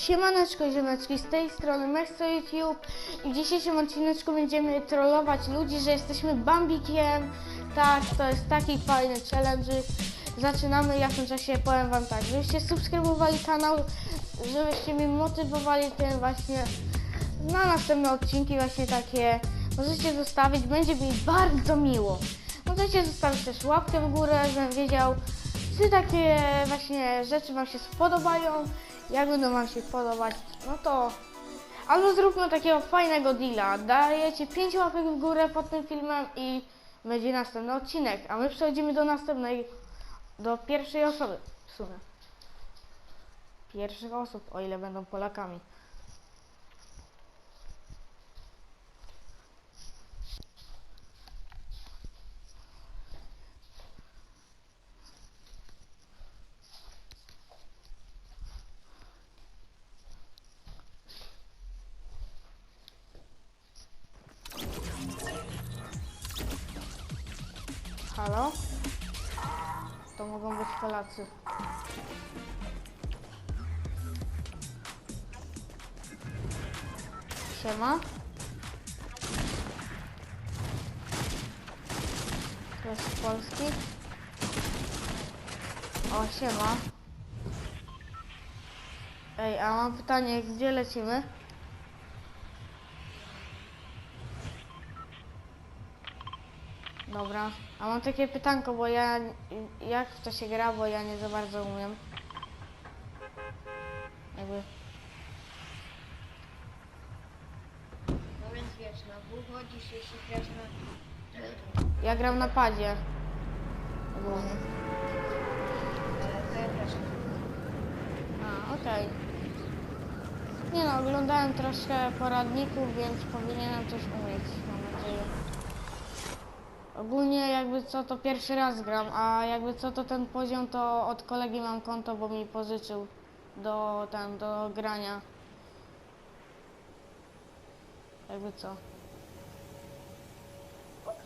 Siemaneczko ziomeczki, z tej strony Mexo YouTube i w dzisiejszym odcineczku będziemy trollować ludzi, że jesteśmy Bambikiem. Tak, to jest taki fajny challenge. Zaczynamy, ja w tym czasie powiem wam tak, żebyście subskrybowali kanał, żebyście mnie motywowali tym właśnie na następne odcinki właśnie takie możecie zostawić, będzie mi bardzo miło. Możecie zostawić też łapkę w górę, żebym wiedział, czy takie właśnie rzeczy Wam się spodobają. Jak będą Wam się podobać, no to albo zróbmy takiego fajnego deala. Dajecie 5 łapek w górę pod tym filmem i będzie następny odcinek. A my przechodzimy do następnej, do pierwszej osoby w sumie. Pierwszych osób, o ile będą Polakami. Z Polski. O, siema. Ej, a mam pytanie, gdzie lecimy? Dobra, a mam takie pytanko, bo ja jak w to się gra, bo ja nie za bardzo umiem. Jakby. No więc wiesz, na dwóch chodzisz, jeśli grasz na... Ja gram na padzie. Ogólnie. To ja też. A, okej. Nie no, oglądałem troszkę poradników, więc powinienem coś umieć, mam nadzieję. Ogólnie jakby co to pierwszy raz gram, a jakby co to ten poziom to od kolegi mam konto, bo mi pożyczył do ten, do grania. Jakby co.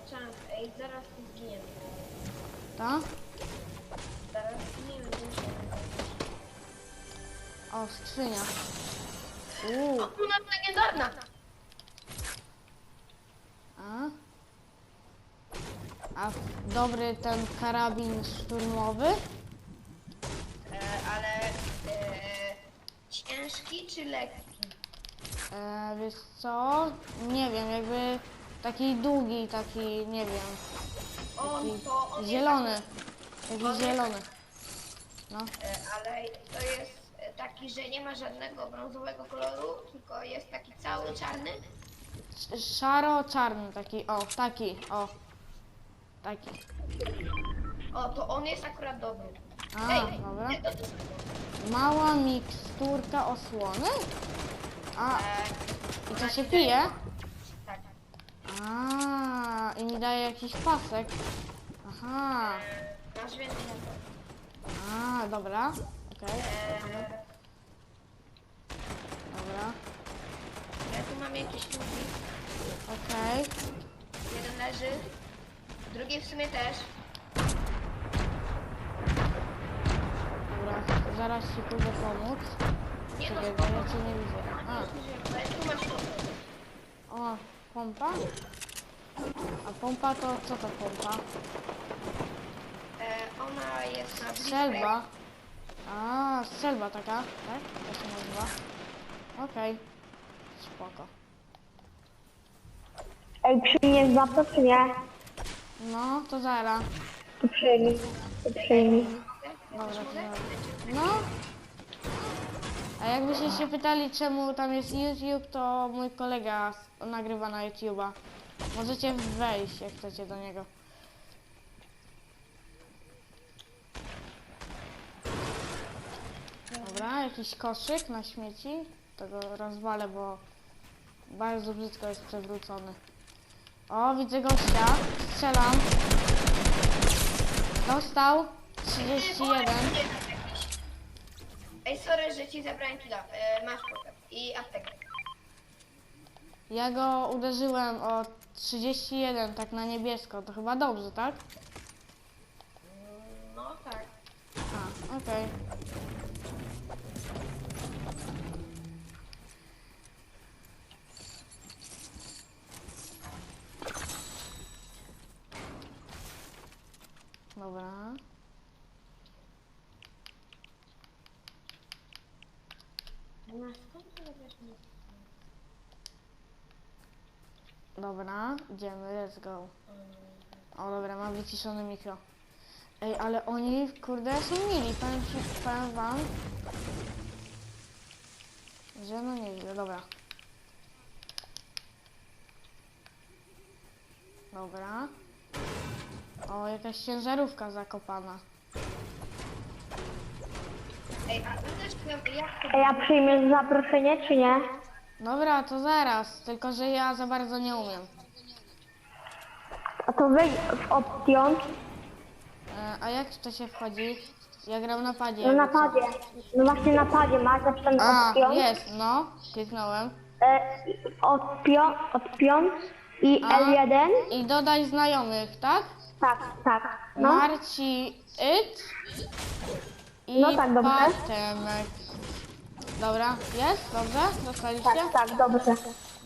Obczan, ej, zaraz tu zginiemy. Ta? Zaraz zginiemy. O, skrzynia. Uuu, O, tu nas legendarna! a? A dobry ten karabin szturmowy? E, ale... E, ciężki czy lekki? E, wiesz co? Nie wiem, jakby taki długi, taki, nie wiem, On to... On zielony. Taki zielony. No, e, ale to jest taki, że nie ma żadnego brązowego koloru, tylko jest taki cały czarny. Sz- szaro-czarny taki, o, taki, o. Taki. O, to on jest akurat dobry. A, Ej, dobra. Mała miksturka osłony? A, e, i to się pije? A, i mi daje jakiś pasek. Aha, Masz więcej na to. a, dobra. Okej, E, dobra. ja tu mam jakieś ludzi. Okej. Jeden leży, drugi w sumie też. Dobra, zaraz ci pójdę pomóc. Nie no, Czekaj, bo spoko. ja cię nie widzę. A, tu masz to. o, pompa? A pompa to co to pompa? E, ona jest na. Strzelba. A, strzelba taka, tak? To się nazywa. Okej. Spoko. Ej, przyjmiesz za to, czy nie? No, to zara. To przyjmij. To przyjmij. Dobra, to zara. No. A jakbyście się pytali, czemu tam jest YouTube, to mój kolega s- nagrywa na YouTube'a. Możecie wejść, jak chcecie do niego. Dobra, jakiś koszyk na śmieci. Tego rozwalę, bo bardzo brzydko jest przewrócony. O, widzę gościa. Strzelam. Dostał. 31. Ej, sorry, że ci zabrałem killa. E, masz potem. I aptekę. Ja go uderzyłem o 31, tak na niebiesko. To chyba dobrze, tak? No tak. A, okej. No skąd to wiesz mi? Dobra, idziemy, let's go. O dobra, mam wyciszone mikro. Ej, ale oni, kurde, są mili, powiem, ci, powiem wam. Że no nieźle, dobra. Dobra. O, jakaś ciężarówka zakopana. Ej, a uderz jak to A ja przyjmę zaproszenie, czy nie? Dobra, to zaraz, tylko że ja za bardzo nie umiem. A to wejdź w opcją, E, a jak to się wchodzi? Ja gram na padzie. no na jakby co. padzie. No właśnie na padzie masz zapisane A, opcją. jest, no, kliknąłem. E, odpią, odpią i A. L1. I dodaj znajomych, tak? Tak, tak. No, Marci It i No tak, dobrze. Patemek. Dobra, jest? Dobrze? Dostaliście? tak, tak, dobrze.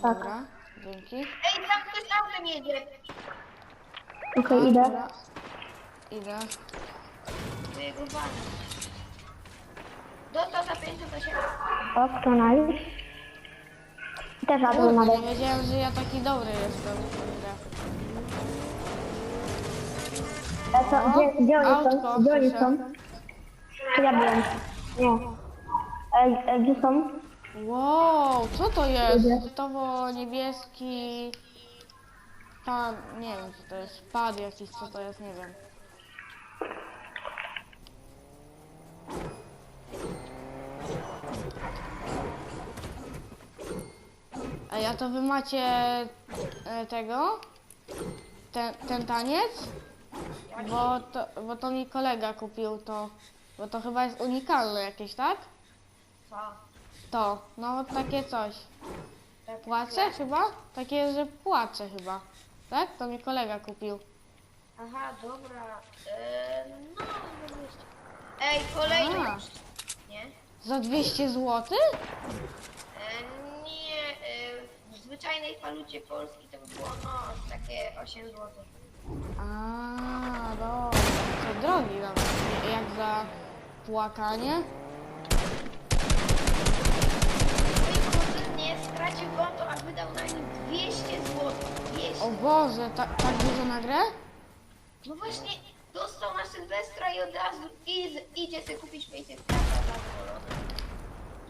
Tak, Dobra, dzięki. Ej, tam ktoś autem jedzie. okej, idę. Dobra. Idę. Wana. Dostał za 58. O, to nice. Też Kurde, nawet. nie wiedziałem, że ja taki dobry jestem w tę grę. E, co, gdzie, gdzie oni są? Gdzie oni są? Ja byłem? Nie. E, e, gdzie są? Wow, co to jest? Idę. Gotowo niebieski... Pan, nie wiem co to jest, pad jakiś, co to jest, nie wiem. A ja to wy macie e, tego? Ten, ten taniec? Bo to, bo to mi kolega kupił to, bo to chyba jest unikalne jakieś, tak? Co? To, no takie coś. Tak, Płacze chyba? Takie, że płacze chyba. Tak? To mi kolega kupił. Aha, dobra. Eee, no, no. Ej, kolejny A. Nie? Za 200 zł? E, nie, e, w zwyczajnej walucie Polski to by było no takie 8 zł. A, dobra. To drogi nawet. Jak za płakanie? Mój kuzyn nie stracił konto, a wydał na nim 200 zł. 200. O Boże, ta, tak dużo na grę? No właśnie, dostał na Sylwestra i od razu i, idzie sobie kupić zadowolony.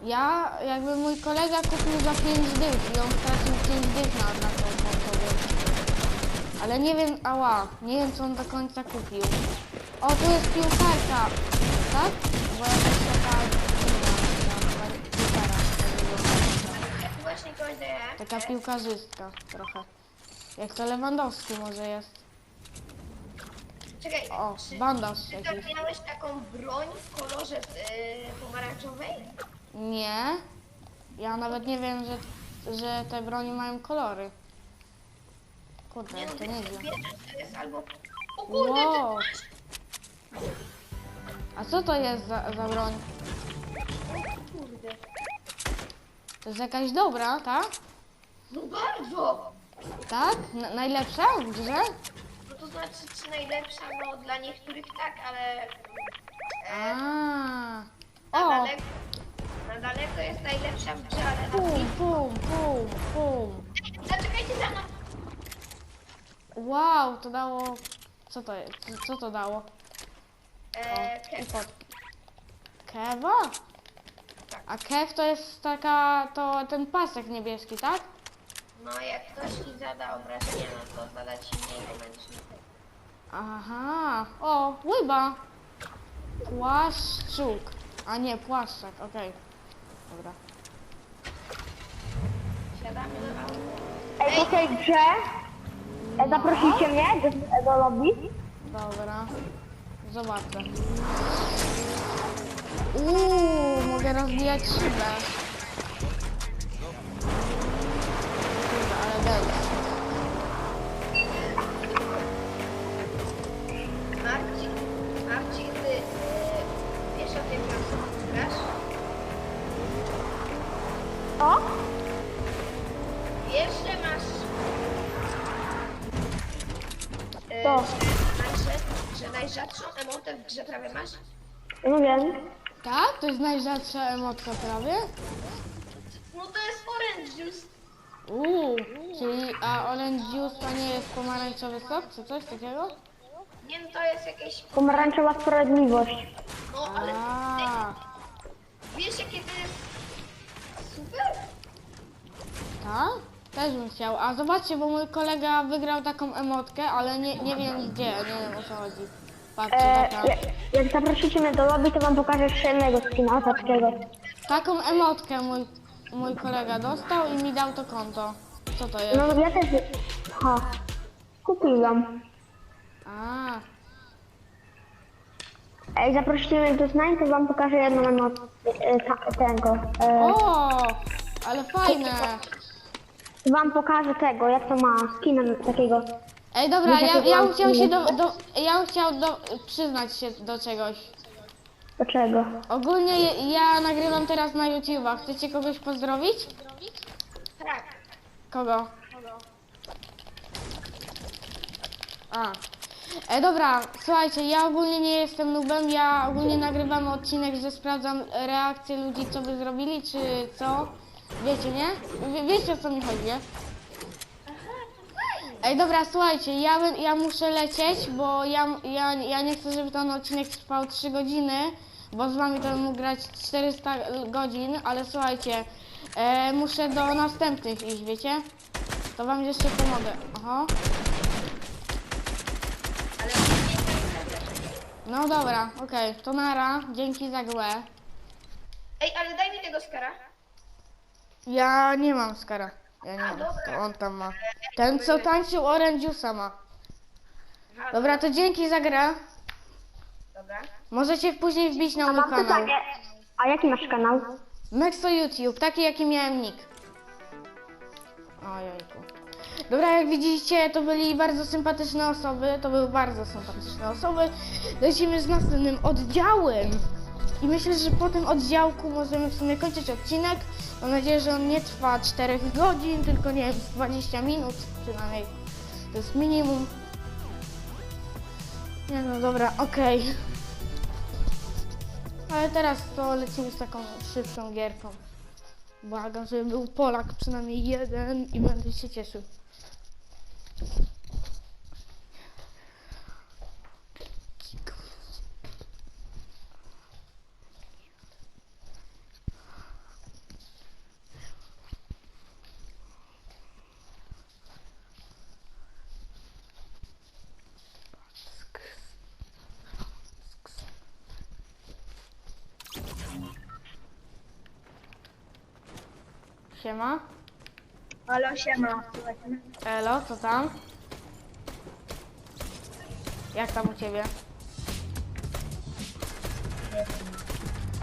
Ja, jakby mój kolega kupił za 5 dych i on stracił 5 dych na, więc... Ale nie wiem, ała, nie wiem co on do końca kupił. O, tu jest piłkarka, tak? Bo jakaś taka... inna, taka piłkara, tak wygląda. Ja tu właśnie kogoś daję. Taka piłkarzystka trochę. Jak to Lewandowski może jest. Czekaj, O, czy bandaż jakiś. tam miałeś taką broń w kolorze yy, pomarańczowej? Nie. Ja nawet nie wiem, że, że te broni mają kolory. Kurde, Nie no, to nie wiem. to jest albo... O kurde, Wow. ty masz... A co to jest za, za broń? O kurde. To jest jakaś dobra, tak? No bardzo! Tak? N- najlepsza w grze? No to znaczy, czy najlepsza, no dla niektórych tak, ale... A. E, na, O! daleko, na daleko jest najlepsza w grze, ale na Pum, pum, pum, pum. Zaczekajcie za mną! Wow, to dało... Co to jest? Co- to dało? E, I Kev, pod... Kewa? A kew to jest taka... to ten pasek niebieski, tak? no jak ktoś ci zada obrażenia, no to zada ci mniej męcznicy. Aha. O, łyba. Płaszczuk. A nie, płaszczak, okej. Dobra. Siadamy na auto. Ej, po tej grze e, zaprosicie mnie do, do lobby. Dobra. Zobaczę. Uuu, mogę rozbijać szybę. Kurde, ale dance. Marcin, Marcin, ty e, wiesz o tym, jak grasz? O? Wiesz, że masz... E, Co? że, że, że najrzadszą emotę w grze prawie masz? No wiem. Tak? To jest najrzadsza emotka prawie? No to jest orange juice. Uuu, czyli a orange juice to nie jest pomarańczowy sok, czy coś takiego? Nie no to jest jakieś... Pomarańczowa sprawiedliwość. No ale A, wiesz jakie to jest... Super? tak? Też bym chciał. A zobaczcie, bo mój kolega wygrał taką emotkę, ale nie, nie wiem gdzie, nie wiem o co chodzi. Patrzcie, E, taka. jak, jak zaprosicie mnie do lobby, to wam pokażę jeszcze jednego skina takiego. Taką emotkę mój, mój kolega dostał i mi dał to konto. Co to jest? No ja też... Ha. Kupiłam. A, Ej, zaprosicie mnie do znań, to wam pokażę jedną emocję. E, ta, tego. E, o, ale fajne. wam pokażę tego, jak to ma skina takiego. Ej, dobra, ja, ja bym chciał się do, do, ja bym chciał do, przyznać się do czegoś. Dlaczego? Ogólnie je- ja nagrywam teraz na YouTube'a. Chcecie kogoś pozdrowić? Tak. Kogo? A. E, dobra, słuchajcie, ja ogólnie nie jestem nubem, ja ogólnie nagrywam odcinek, że sprawdzam reakcje ludzi, co by zrobili, czy co. Wiecie, nie? Wie, wiecie o co mi chodzi, nie? Ej, dobra, słuchajcie, ja, bym- ja muszę lecieć, bo ja, ja, ja nie chcę, żeby ten odcinek trwał 3 godziny, bo z wami to mógł grać 400 godzin, ale słuchajcie, e, muszę do następnych iść, wiecie? To wam jeszcze pomogę. Aha. Ale nie No dobra, okej, to nara, dzięki za grę. Ej, ale daj mi tego skara. Ja nie mam skara. Ja nie mam, to on tam ma. Ten co tańczył Orange Juice'a ma. Dobra, to dzięki za grę. dobra. Możecie później wbić na mój mam kanał. pytanie. A jaki masz kanał? Mexo YouTube, taki jaki miałem nick. Ojejku. Dobra, jak widzicie, to byli bardzo sympatyczne osoby, to były bardzo sympatyczne osoby. Lecimy z następnym oddziałem. I myślę, że po tym oddziałku możemy w sumie kończyć odcinek. Mam nadzieję, że on nie trwa 4 godzin, tylko nie wiem, z 20 minut przynajmniej. To jest minimum. Nie no, dobra, okej. Ale teraz to lecimy z taką szybką gierką. Błagam, żeby był Polak przynajmniej jeden i będę się cieszył. Siema. Halo, siema. Elo, co tam? Jak tam u ciebie?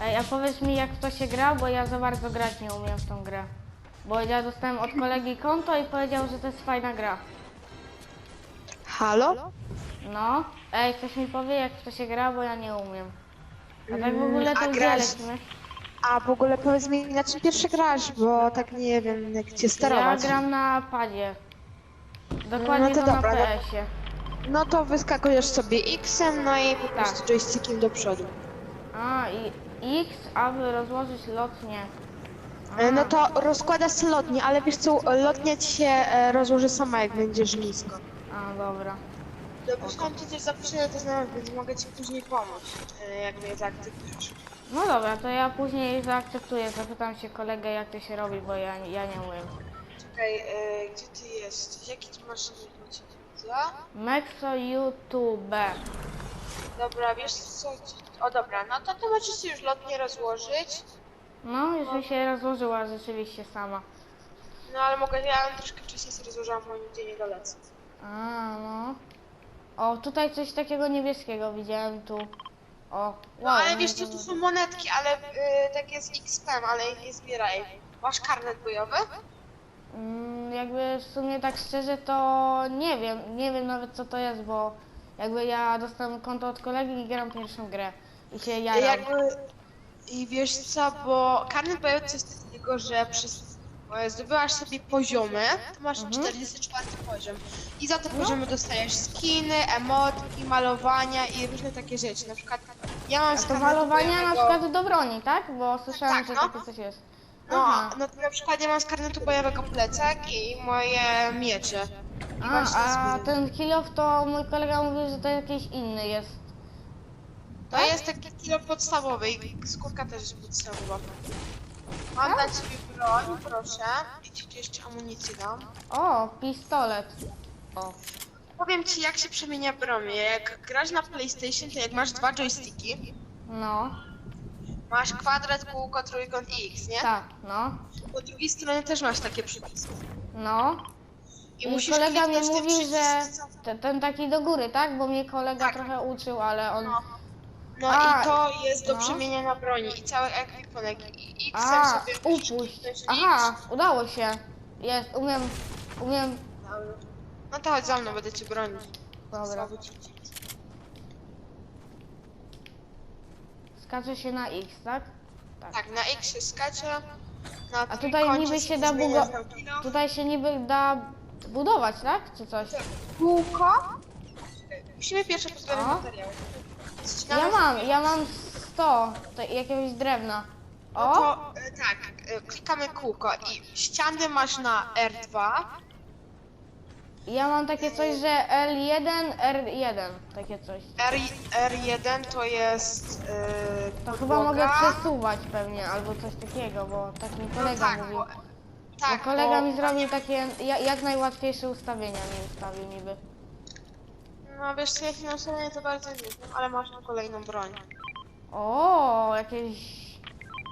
Ej, a powiedz mi jak w to się gra, bo ja za bardzo grać nie umiem w tą grę. Bo ja dostałem od kolegi konto i powiedział, że to jest fajna gra. Halo? No, ej, ktoś mi powie jak w to się gra, bo ja nie umiem. A tak w ogóle to a gdzie grasz- lecimy? A w ogóle powiedz mi, na czym pierwszy grasz, bo tak nie wiem, jak cię Ja sterować. gram na padzie. Dokładnie No to to na dobra, no- PS-ie. No to wyskakujesz sobie X-em, no i po Tak. prostu joystickiem do przodu. A, i X, aby rozłożyć lotnię. E, No to rozkładasz lotnię, ale wiesz co, lotnia ci się e, rozłoży sama, jak będziesz nisko. A, dobra. Dopuszczam cię też zaproszenie do znajomych, więc mogę ci później pomóc, e, jak mnie zaakceptujesz. No dobra, to ja później zaakceptuję. Zapytam się kolegę, jak to się robi, bo ja, ja nie umiem. Czekaj, e, gdzie ty jesteś? Jaki ty masz nick, cię nie widzę? Mexo YouTube. Dobra, wiesz co? O dobra, no to ty możesz sobie już lotnię rozłożyć. No, już mi się rozłożyła rzeczywiście sama. No ale mogę, ja troszkę wcześniej sobie rozłożyłam, bo nigdzie nie dolecę. A, no. O, tutaj coś takiego niebieskiego widziałem tu. O, wow. No ale no wiesz to- co, tu są monetki, ale y, tak jest XP, ale ich nie zbieraj. Masz karnet bojowy? Mm, jakby w sumie tak szczerze to nie wiem, nie wiem nawet co to jest, bo jakby ja dostałem konto od kolegi i gram pierwszą grę. I się jaram. Jakby... I wiesz co, bo karnet bojowy to jest takiego, że przez... e, Zdobyłaś sobie poziomy, to masz Mhm. 44 poziom. I za te poziomy dostajesz skiny, emotki, malowania i różne takie rzeczy. Na przykład Ja mam A to malowania na przykład do broni, tak? Bo słyszałem, Tak, że no. takie coś jest. No, Aha. no to na przykład ja mam z karnetu bojowego plecak i moje miecze. I A, właśnie a ten kill off to mój kolega mówił, że to jakiś inny jest. To jest taki kilo podstawowy i skórka też jest podstawowa. Mam dać ci broń, proszę. I ci jeszcze amunicję dam. O, pistolet. O. Powiem ci jak się przemienia broń. Jak grasz na PlayStation, to jak masz dwa joysticki, No, masz kwadrat, kółko, trójkąt i X, nie? tak, no, Po drugiej stronie też masz takie przyciski. no. I I musisz kolega mi kliknąć ten mówił, że przycisk, co- te- ten taki do góry, tak? Bo mnie kolega Tak. trochę uczył, ale on... No. No A, i to jest do no. przemieniania broni i cały ekwipunek i A, sobie upuść. Aha, udało się. Jest, umiem, umiem... No to chodź za mną, będę cię bronić. Dobra. Ci- Skacze się na X, tak? Tak, na X się skacze. Na A tutaj trójkącie niby się da zmienia bugo-. Tutaj się niby da budować, tak? Czy coś? Kółko. Musimy pierwsze pozbierać O. materiały. Ścinamy Ja mam, ja mam 100 to jakiegoś drewna. No O, to e, tak, e, klikamy kółko i ściany masz na R2. ja mam takie coś, że L1, R1, takie coś. R, R1 to jest. e, To podłoga. chyba mogę przesuwać pewnie, albo coś takiego, bo tak mi No kolega tak, mówił. bo, Bo tak, kolega bo, mi zrobił takie ja- jak najłatwiejsze ustawienia mi ustawił niby. No wiesz co, ja finansowanie to bardzo nie wiem, ale masz tu kolejną broń. O, jakieś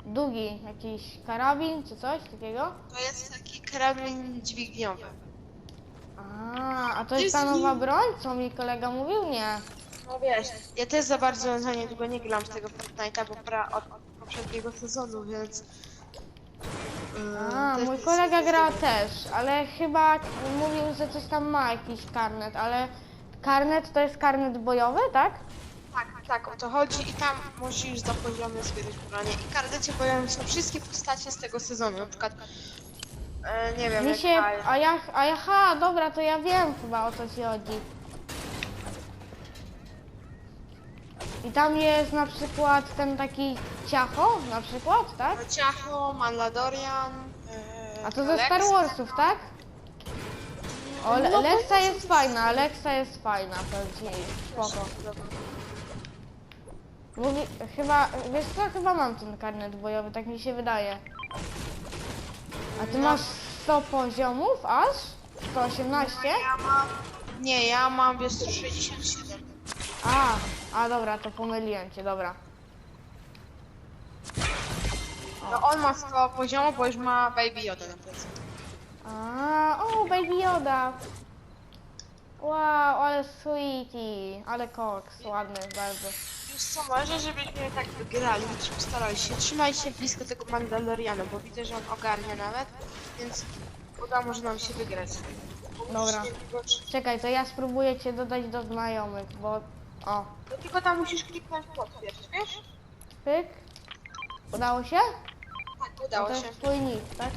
długi, jakiś karabin czy coś takiego? To jest taki karabin dźwigniowy. A, a to jest ta nowa broń, co mi kolega mówił? Nie. No wiesz, ja też za bardzo za niedługo nie gram z tego Fortnite'a, bo pra od poprzedniego sezonu, więc... yy, A, też mój kolega gra też, ale chyba mówił, że coś tam ma jakiś karnet, ale karnet to jest karnet bojowy, tak? Tak, tak, o to chodzi i tam musisz za poziomy zbierać bronie. I kartecie pojawią się wszystkie postacie z tego sezonu, na przykład... E, nie wiem, Mi jak się, a ja, a ja, ha, dobra, to ja wiem chyba o co ci chodzi. I tam jest na przykład ten taki ciacho, na przykład, tak? Ciacho, Mandalorian... e, A to ze. Star Warsów, tak? O, Le- No, Lexa jest fajna, Alexa jest fajna, ci spoko. Mówi, chyba, wiesz co, chyba mam ten karnet bojowy, tak mi się wydaje. A ty No. masz 100 poziomów aż? 118? Ja mam... Nie, ja mam, wiesz, 67. A, a dobra, to pomyliłem cię, dobra. No on ma 100 poziomu, bo już ma Baby Yoda na plecy. A, o, Baby Yoda. Wow, ale sweetie, ale koks, ładny bardzo. Wiesz co, może żebyśmy tak wygrali, żebyśmy starali się. Trzymaj się blisko tego Mandaloriana, bo widzę, że on ogarnia nawet, więc uda może nam się wygrać. Dobra. Czekaj, to ja spróbuję cię dodać do znajomych, bo... O, No tylko tam musisz kliknąć potwierdź, wiesz? pyk. Udało się? Tak, No udało to się. jest twój nick, tak?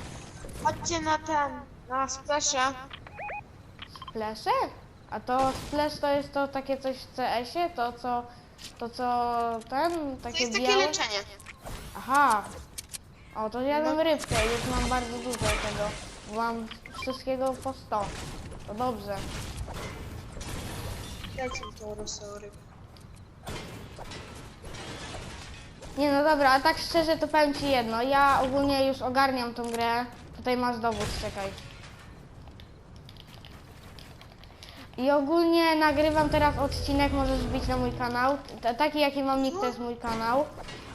Chodźcie na ten, na. Splesze? A to splash to jest to takie coś w CS-ie? To co... To co ten? To Takie jest takie białe? leczenie. Aha. O, to jadłem No. rybkę i już mam bardzo dużo tego. bo Mam wszystkiego po 100. To dobrze. Dajcie mi tą rosoły. Nie no dobra, a tak szczerze to powiem ci jedno. Ja ogólnie już ogarniam tą grę. Tutaj masz dowód, czekaj. I ogólnie nagrywam teraz odcinek, możesz wbić na mój kanał. T- Taki jaki mam nick to jest mój kanał.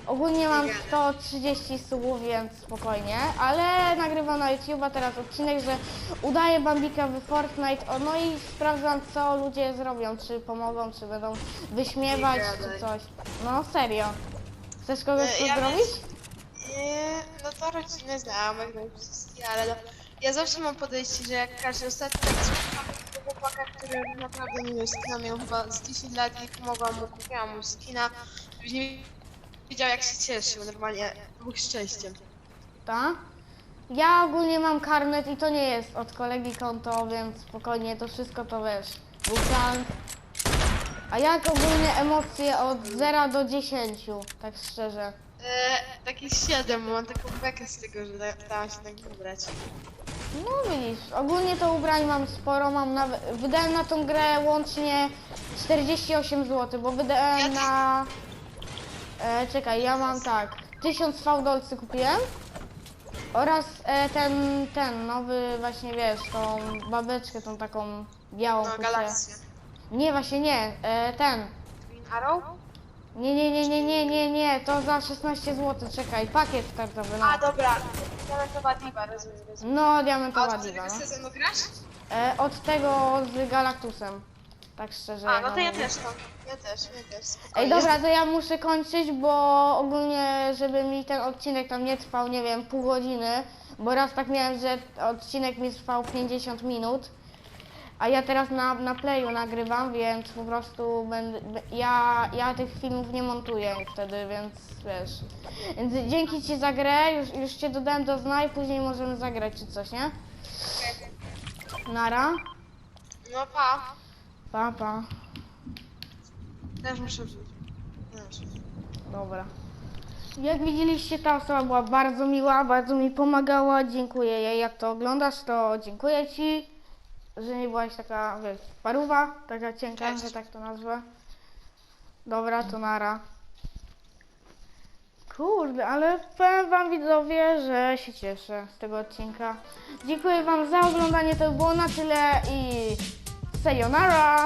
Ogólnie mam 130 subów, więc spokojnie, ale nagrywam na YouTube teraz odcinek, że udaję Bambika w Fortnite, o, no i sprawdzam co ludzie zrobią, czy pomogą, czy będą wyśmiewać, Nie czy coś. No serio. Chcesz kogoś E, ja pozdrowić? Nie, no to rodziny znajomych, no wszystkie, ale no, ja zawsze mam podejście, że jak każdy ostatni raz spotkam takiego chłopaka, który naprawdę nie miał skina, miał chyba z 10 lat i pomogłam mu, kupiłam mu skina, nie wiedział jak się cieszył, normalnie był szczęściem. Tak? Ja ogólnie mam karnet i to nie jest od kolegi konto, więc spokojnie, to wszystko to wiesz. Był plan. A jak ogólnie emocje od 0 do 10, tak szczerze? E, takie 7, mam taką bekę z tego, że da- dałam się tak wybrać. No widzisz, ogólnie to ubrań mam sporo, mam nawet, wydałem na tą grę łącznie 48 zł, bo wydałem też. na... E, czekaj, ja mam tak, 1000 fałdolcy kupiłem oraz e, ten, ten nowy właśnie wiesz, tą babeczkę, tą taką białą No, kupię. Nie, właśnie nie, e, ten. Green Arrow? Nie, nie, nie, nie, nie, nie, nie, to za 16 zł, czekaj, pakiet startowy, no. A, dobra. Diamentowa Diva, rozumiem, rozumiem. No, A diamentowa od diwa, którego no. sezonu grasz? E, od tego z Galactusem. Tak szczerze. A, no to ja mówić. też to. Ja też, ja też. Ej, spokojnie. dobra, to ja muszę kończyć, bo ogólnie, żeby mi ten odcinek tam nie trwał, nie wiem, pół godziny, bo raz tak miałem, że odcinek mi trwał 50 minut, a ja teraz na, na playu nagrywam, więc po prostu będę, ja, ja tych filmów nie montuję wtedy, więc wiesz. Więc dzięki Ci za grę, już, już Cię dodałem do zna i później możemy zagrać czy coś, nie? Nara, No pa. pa, pa. Też muszę wziąć. Też. Dobra. Jak widzieliście, ta osoba była bardzo miła, bardzo mi pomagała. Dziękuję jej. Jak to oglądasz, to dziękuję Ci, że nie byłaś taka, wiesz, paruwa, taka cienka, Cześć. że tak to nazwę. Dobra, to nara. Kurde, ale powiem Wam widzowie, że się cieszę z tego odcinka. Dziękuję Wam za oglądanie, to było na tyle i sayonara!